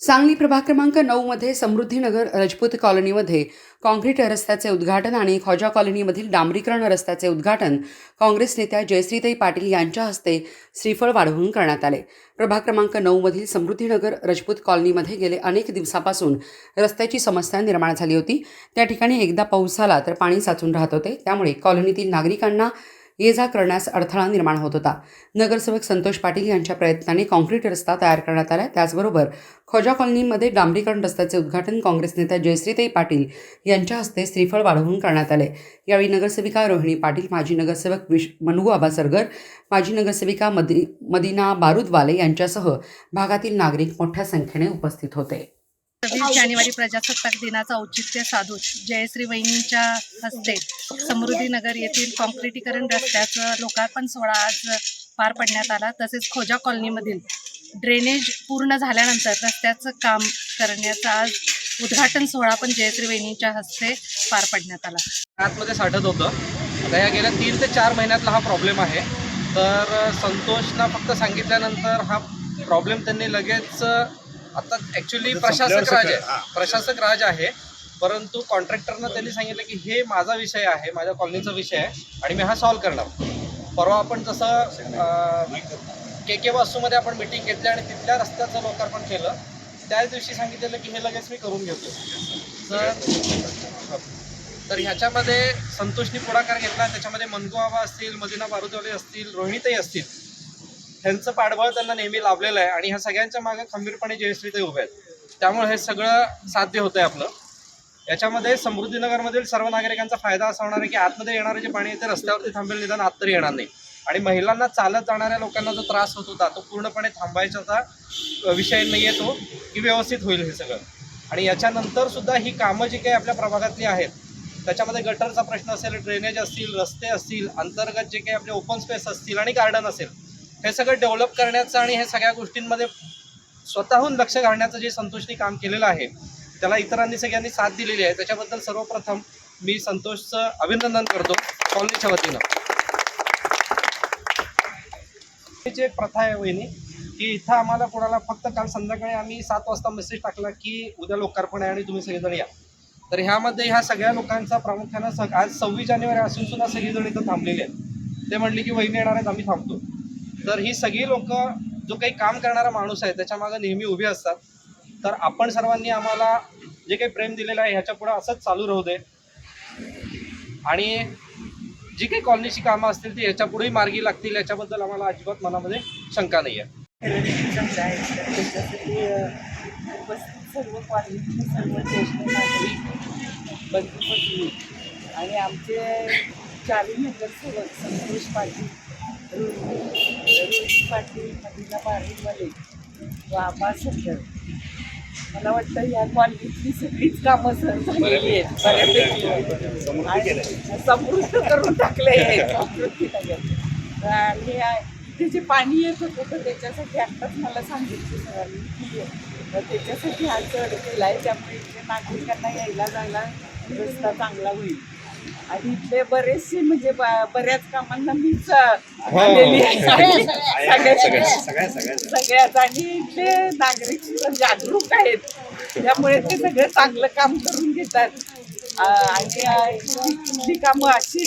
सांगली प्रभाग क्रमांक नऊमध्ये समृद्धीनगर रजपूत कॉलनीमध्ये काँक्रीट रस्त्याचे उद्घाटन आणि ख्वाजा कॉलनीमधील डांबरीकरण रस्त्याचे उद्घाटन काँग्रेस नेत्या जयश्रीताई पाटील यांच्या हस्ते श्रीफळ वाढवून करण्यात आले. प्रभाग क्रमांक नऊमधील समृद्धीनगर रजपूत कॉलनीमध्ये गेले अनेक दिवसापासून रस्त्याची समस्या निर्माण झाली होती. त्या ठिकाणी एकदा पाऊस झाला तर पाणी साचून राहत होते. त्यामुळे कॉलनीतील नागरिकांना ये जा करण्यास अडथळा निर्माण होत होता. नगरसेवक संतोष पाटील यांच्या प्रयत्नाने काँक्रीट रस्ता तयार करण्यात आला त्याचबरोबर खोजा कॉलनीमध्ये डांबरीकरण रस्त्याचे उद्घाटन काँग्रेस नेत्या जयश्रीताई पाटील यांच्या हस्ते श्रीफळ वाढवून करण्यात आले. यावेळी नगरसेविका रोहिणी पाटील माजी नगरसेवक विश मनू आबा सरगर माजी नगरसेविका मदी मदिना बारुदवाले यांच्यासह भागातील नागरिक मोठ्या संख्येने उपस्थित होते. वीस जानेवारी प्रजासत्ताक दिनाचं औचित्य साधून जयश्री वहिनींच्या हस्ते समृद्धीनगर येथील कॉन्क्रिटीकरण रस्त्याचं लोकार्पण सोहळा आज पार पडण्यात आला. तसेच खोजा कॉलनीमधील ड्रेनेज पूर्ण झाल्यानंतर रस्त्याचं काम करण्याचा आज उद्घाटन सोहळा पण जयश्री वहिनींच्या हस्ते पार पडण्यात आला. आतमध्ये साठत होतं. आता या गेल्या तीन ते चार महिन्यातला हा प्रॉब्लेम आहे. तर संतोषना फक्त सांगितल्यानंतर हा प्रॉब्लेम त्यांनी लगेच आता ॲक्च्युली प्रशासक राज आहे प्रशासक राज आहे परंतु कॉन्ट्रॅक्टरनं त्यांनी सांगितलं की हे माझा विषय आहे माझ्या कॉलनीचा विषय आहे आणि मी हा सॉल्व्ह करणार. परवा आपण जसं के के वास्तूमध्ये आपण मिटिंग घेतली आणि तिथल्या रस्त्याचं लोकार्पण केलं त्याच दिवशी सांगितलेलं की हे लगेच मी करून घेतो. तर तर ह्याच्यामध्ये संतोषनी पुढाकार घेतला त्याच्यामध्ये मनगो आबा असतील मदिना बारुदवाले असतील रोहिणीताई असतील ह्यांचं पाठबळ त्यांना नेहमी लाभलेलं आहे आणि ह्या सगळ्यांच्या मागे खंबीरपणे जयश्रीताई उभे आहेत. त्यामुळे हे सगळं साध्य होतं आहे आपलं. याच्यामध्ये समृद्धीनगरमधील सर्व नागरिकांचा फायदा असा होणार आहे की आतमध्ये येणारे जे पाणी आहे ते रस्त्यावरती थांबेल निदान आत तरी येणार नाही. आणि महिलांना चालत जाणाऱ्या लोकांना जो त्रास होत होता तो पूर्णपणे थांबायचा विषय नाही येतो की व्यवस्थित होईल हे सगळं. आणि याच्यानंतर सुद्धा ही कामं जी काही आपल्या प्रभागातली आहेत त्याच्यामध्ये गटरचा प्रश्न असेल ड्रेनेज असतील रस्ते असतील अंतर्गत जे काही आपले ओपन स्पेस असतील आणि गार्डन असेल हे सगळं डेव्हलप करण्याचं आणि हे सगळ्या गोष्टींमध्ये स्वतःहून लक्ष घालण्याचं जे संतोषने काम केलेलं आहे त्याला इतरांनी सगळ्यांनी साथ दिलेली आहे. त्याच्याबद्दल सर्वप्रथम मी संतोषचं अभिनंदन करतो कॉलनीच्या वतीनं. जे एक प्रथा आहे वहिनी की इथं आम्हाला कोणाला फक्त काल संध्याकाळी आम्ही सात वाजता मेसेज टाकला की उद्या लोकार्पण आहे आणि तुम्ही सगळेजण या. तर ह्यामध्ये ह्या सगळ्या लोकांचा प्रामुख्यानं सग आज सव्वीस जानेवारी असून सुद्धा सगळीजण इथं थांबलेले आहेत. ते म्हणले की वहिनी येणार आहेत आम्ही थांबतो. तर ही सगळी लोक जो काही काम करणारा माणूस आहे त्याच्यामागं नेहमी उभी असतात. तर आपण सर्वांनी आम्हाला जे काही प्रेम दिलेलं आहे ह्याच्या पुढे असंच चालू राहू दे. आणि जी काही कॉलनीची कामं असतील ती ह्याच्या पुढेही मार्गी लागतील याच्याबद्दल आम्हाला अजिबात मनामध्ये शंका नाही आहे सर्व सर्व ज्येष्ठ आणि आमचे चारी नगरसेवक संतोष पाटील रोहिणी पाटील मदिना बारेवाले मला वाटतं या कॉलनीतली सगळीच कामं सर झालेली आहेत बऱ्यापैकी. आणि समृद्ध करून टाकले आहे समृद्धीनगर आणि इथे जे पाणी येत होतं तर त्याच्यासाठी आत्ताच मला सांगितलं सरांनी की तर त्याच्यासाठी हा चढ केला आहे त्यामुळे इथे नागरिकांना यायला जायला रस्ता चांगला होईल. आणि इथले बरेचसे म्हणजे बऱ्याच कामांना मीच अ, आलेली आहे. सगळ्याच. आणि इथले नागरिक सुद्धा जागरूक आहेत. त्यामुळे ते सगळं चांगलं काम करून घेतात. आणि इथली कामं अशी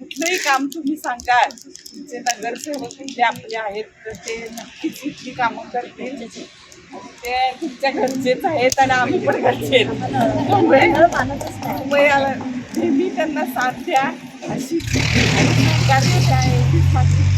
कुठलंही काम तुम्ही सांगा. जे नगरसेवक जे आपले आहेत तर ते नक्कीच इथली कामं करतील. ते तुमच्या घरचेच आहेत आणि आम्ही पण घरचे आहेत त्यामुळे त्यांना साथ द्या अशी आहे.